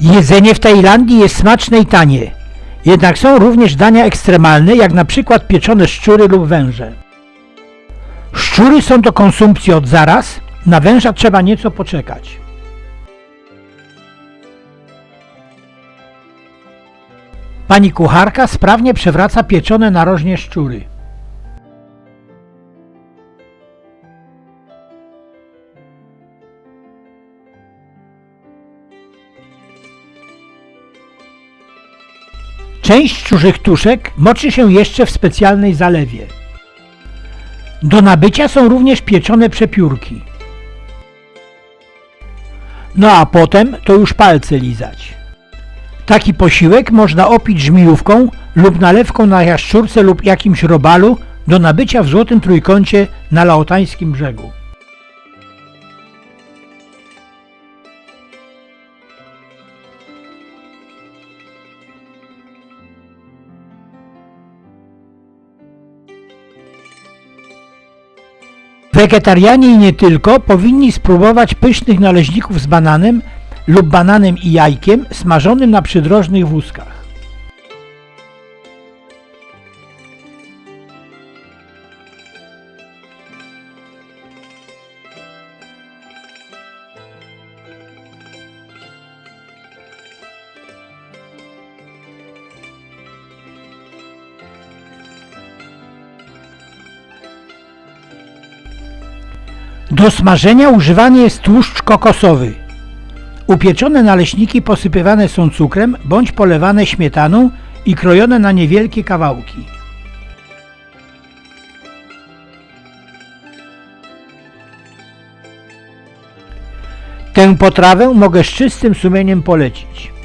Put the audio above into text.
Jedzenie w Tajlandii jest smaczne i tanie. Jednak są również dania ekstremalne, jak na przykład pieczone szczury lub węże. Szczury są do konsumpcji od zaraz, na węża trzeba nieco poczekać. Pani kucharka sprawnie przewraca pieczone narożnie szczury. Część szczurzych tuszek moczy się jeszcze w specjalnej zalewie. Do nabycia są również pieczone przepiórki. No a potem to już palce lizać. Taki posiłek można opić żmijówką lub nalewką na jaszczurce lub jakimś robalu do nabycia w Złotym Trójkącie na Laotańskim brzegu. Wegetarianie i nie tylko powinni spróbować pysznych naleśników z bananem lub bananem i jajkiem smażonym na przydrożnych wózkach. Do smażenia używany jest tłuszcz kokosowy. Upieczone naleśniki posypywane są cukrem bądź polewane śmietaną i krojone na niewielkie kawałki. Tę potrawę mogę z czystym sumieniem polecić.